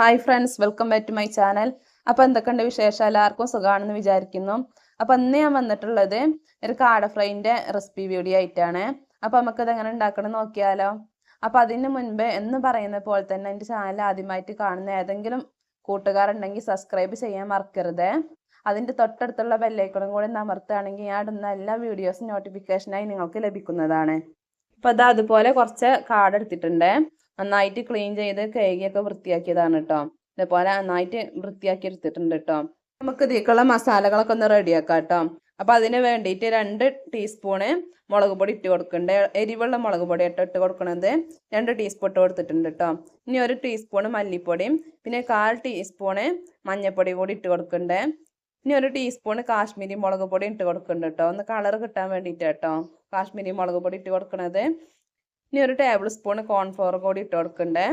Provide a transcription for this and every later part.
Hi friends welcome back to my channel അപ്പോൾ എന്തൊക്കെയുണ്ട് വിശേഷം? എല്ലാവർക്കും സുഖമാണെന്ന് വിചാരിക്കുന്നു. അപ്പോൾ അന്ന് ഞാൻ വന്നിട്ടുള്ളത് ഒരു കാട ഫ്രൈന്റെ റെസിപ്പി വീഡിയോ ആയിട്ടാണ്. അപ്പോൾ നമുക്കത് എങ്ങനെ ഉണ്ടാക്കണം നോക്കിയാലോ. അപ്പോൾ അതിന് മുൻപ് എന്ന് പറയുന്ന പോലെ തന്നെ എന്റെ ചാനൽ ആദ്യമായിട്ട് കാണുന്ന ഏതെങ്കിലും കൂട്ടുകാരുണ്ടെങ്കിൽ സബ്സ്ക്രൈബ് ചെയ്യാൻ മറക്കരുത്. അതിന്റെ തൊട്ടടുത്തുള്ള ബെല്ലൈക്കണും കൂടി അമർത്തുകയാണെങ്കിൽ ഞാൻ ഇടുന്ന എല്ലാ വീഡിയോസും നോട്ടിഫിക്കേഷനായി നിങ്ങൾക്ക് ലഭിക്കുന്നതാണ്. അപ്പോൾ അത് അതുപോലെ കുറച്ച് കാർഡ് എടുത്തിട്ടുണ്ട്. നന്നായിട്ട് ക്ലീൻ ചെയ്ത് കഴുകിയൊക്കെ വൃത്തിയാക്കിയതാണ് കേട്ടോ ഇതേപോലെ നന്നായിട്ട് വൃത്തിയാക്കി എടുത്തിട്ടുണ്ട് കേട്ടോ നമുക്ക് ഇതിലേക്കുള്ള മസാലകളൊക്കെ ഒന്ന് റെഡിയാക്കാം കേട്ടോ അപ്പോൾ അതിന് വേണ്ടിയിട്ട് രണ്ട് ടീസ്പൂണ് മുളക് പൊടി ഇട്ട് കൊടുക്കുന്നുണ്ട്. എരിവുള്ള മുളക് പൊടി ഇട്ട് ഇട്ട് കൊടുക്കണത് രണ്ട് ടീസ്പൂൺ ഇട്ട് കൊടുത്തിട്ടുണ്ട് കേട്ടോ ഇനി ഒരു ടീസ്പൂണ് മല്ലിപ്പൊടിയും പിന്നെ കാൽ ടീസ്പൂണ് മഞ്ഞൾപ്പൊടി കൂടി ഇട്ട് കൊടുക്കുന്നുണ്ട്. ഇനി ഒരു ടീസ്പൂണ് കാശ്മീരി മുളക് പൊടി ഇട്ട് കൊടുക്കുന്നുണ്ട് കേട്ടോ ഒന്ന് കളർ കിട്ടാൻ വേണ്ടിയിട്ട് കേട്ടോ കാശ്മീരി മുളക് പൊടി ഇട്ട് കൊടുക്കണത് ഇനി ഒരു ടേബിൾ സ്പൂൺ കോൺഫ്ലോർ കൂടി ഇട്ട് കൊടുക്കണ്ടേ.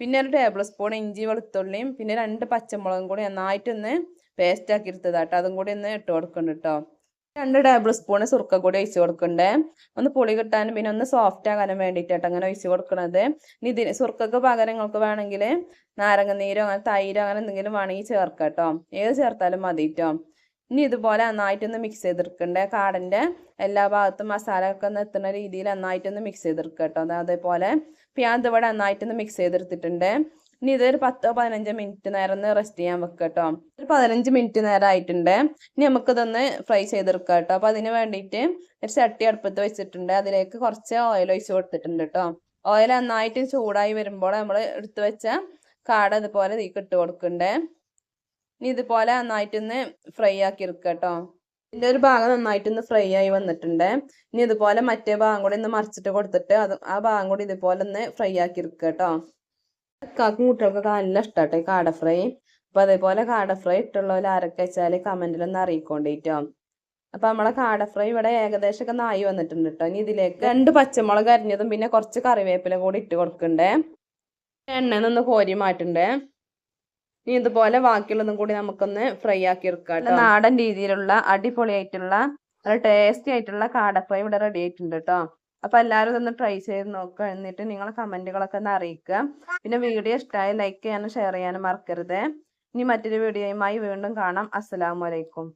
പിന്നെ ഒരു ടേബിൾ സ്പൂൺ ഇഞ്ചി വെളുത്തുള്ളിയും പിന്നെ രണ്ട് പച്ചമുളകും കൂടി നന്നായിട്ടൊന്ന് പേസ്റ്റ് ആക്കി എടുത്തതാട്ടോ അതും കൂടി ഒന്ന് ഇട്ട് കൊടുക്കുന്നുണ്ട് കേട്ടോ രണ്ട് ടേബിൾ സ്പൂൺ സുർക്ക കൂടി ഒഴിച്ചു കൊടുക്കണ്ടേ. ഒന്ന് പുളി കിട്ടാനും പിന്നെ ഒന്ന് സോഫ്റ്റ് ആകാനും വേണ്ടിയിട്ടാട്ടോ അങ്ങനെ ഒഴിച്ചു കൊടുക്കണത്. ഇനി ഇതിന് സുർക്കക്ക് പകരം നിങ്ങൾക്ക് വേണമെങ്കിൽ നാരങ്ങ നീരോ അങ്ങനെ തൈരോ അങ്ങനെ എന്തെങ്കിലും വേണമെങ്കിൽ ചേർക്കാം കേട്ടോ ഏത് ചേർത്താലും മതി കേട്ടോ ഇനി ഇതുപോലെ നന്നായിട്ടൊന്ന് മിക്സ് ചെയ്തെടുക്കണ്ടേ? കാടന്റെ എല്ലാ ഭാഗത്തും മസാല ഒക്കെ ഒന്ന് എത്തുന്ന രീതിയിൽ നന്നായിട്ടൊന്ന് മിക്സ് ചെയ്തെടുക്കുക കേട്ടോ അതേപോലെ പിയാന്ത് ഇവിടെ നന്നായിട്ടൊന്ന് മിക്സ് ചെയ്തെടുത്തിട്ടുണ്ട്. ഇനി ഇതൊരു പത്തോ പതിനഞ്ചോ മിനിറ്റ് നേരം ഒന്ന് റെസ്റ്റ് ചെയ്യാൻ വെക്കുക കേട്ടോ ഒരു പതിനഞ്ച് മിനിറ്റ് നേരം ആയിട്ടുണ്ട്. ഇനി നമുക്കിതൊന്ന് ഫ്രൈ ചെയ്തെടുക്കുക കേട്ടോ അപ്പോൾ അതിന് വേണ്ടിയിട്ട് ഒരു ചട്ടി അടുപ്പത്ത് വെച്ചിട്ടുണ്ട്. അതിലേക്ക് കുറച്ച് ഓയിൽ ഒഴിച്ച് കൊടുത്തിട്ടുണ്ട് കേട്ടോ ഓയിൽ നന്നായിട്ട് ചൂടായി വരുമ്പോൾ നമ്മൾ എടുത്തു വെച്ച കാട ഇതുപോലെ തീക്ക് ഇട്ട് കൊടുക്കണ്ടേ? ഇനി ഇതുപോലെ നന്നായിട്ടൊന്ന് ഫ്രൈ ആക്കി എടുക്കുക കേട്ടോ. ഇതിന്റെ ഒരു ഭാഗം നന്നായിട്ടൊന്ന് ഫ്രൈ ആയി വന്നിട്ടുണ്ട്. ഇനി ഇതുപോലെ മറ്റേ ഭാഗം കൂടി ഒന്ന് മറിച്ചിട്ട് കൊടുത്തിട്ട് അത് ആ ഭാഗം കൂടി ഇതുപോലെ ഒന്ന് ഫ്രൈ ആക്കി എടുക്കുക കേട്ടോ. കാക്കും കുട്ടികൾക്കൊക്കെ നല്ല ഇഷ്ടമാട്ടോ കാട ഫ്രൈ അപ്പോൾ അതേപോലെ കാട ഫ്രൈ ഇട്ടുള്ളവർ ആരൊക്കെ വെച്ചാൽ കമന്റിലൊന്ന് അറിയിക്കൊണ്ടിട്ടോ. അപ്പോൾ നമ്മളെ കാട ഫ്രൈ ഇവിടെ ഏകദേശം ഒക്കെ നായി വന്നിട്ടുണ്ട് കേട്ടോ. ഇനി ഇതിലേക്ക് രണ്ട് പച്ചമുളക് അരിഞ്ഞതും പിന്നെ കുറച്ച് കറിവേപ്പില കൂടി ഇട്ട് കൊടുക്കണ്ടേ എണ്ണ നിന്ന് കോരി മാറ്റണ്ടേ. ഇനി ഇതുപോലെ ബാക്കിയുള്ളതും കൂടി നമുക്കൊന്ന് ഫ്രൈ ആക്കി എടുക്കാം നാടൻ രീതിയിലുള്ള അടിപൊളിയായിട്ടുള്ള നല്ല ടേസ്റ്റി ആയിട്ടുള്ള കാട ഫ്രൈ ഇവിടെ റെഡി ആയിട്ടുണ്ട് കേട്ടോ അപ്പൊ എല്ലാവരും ഇതൊന്ന് ട്രൈ ചെയ്ത് നോക്കുക എന്നിട്ട് നിങ്ങളെ കമന്റുകളൊക്കെ ഒന്ന് അറിയിക്കുക. പിന്നെ വീഡിയോ ഇഷ്ടമായി ലൈക്ക് ചെയ്യാനും ഷെയർ ചെയ്യാനും മറക്കരുത്. ഇനി മറ്റൊരു വീഡിയോയുമായി വീണ്ടും കാണാം. അസ്സലാമലൈക്കും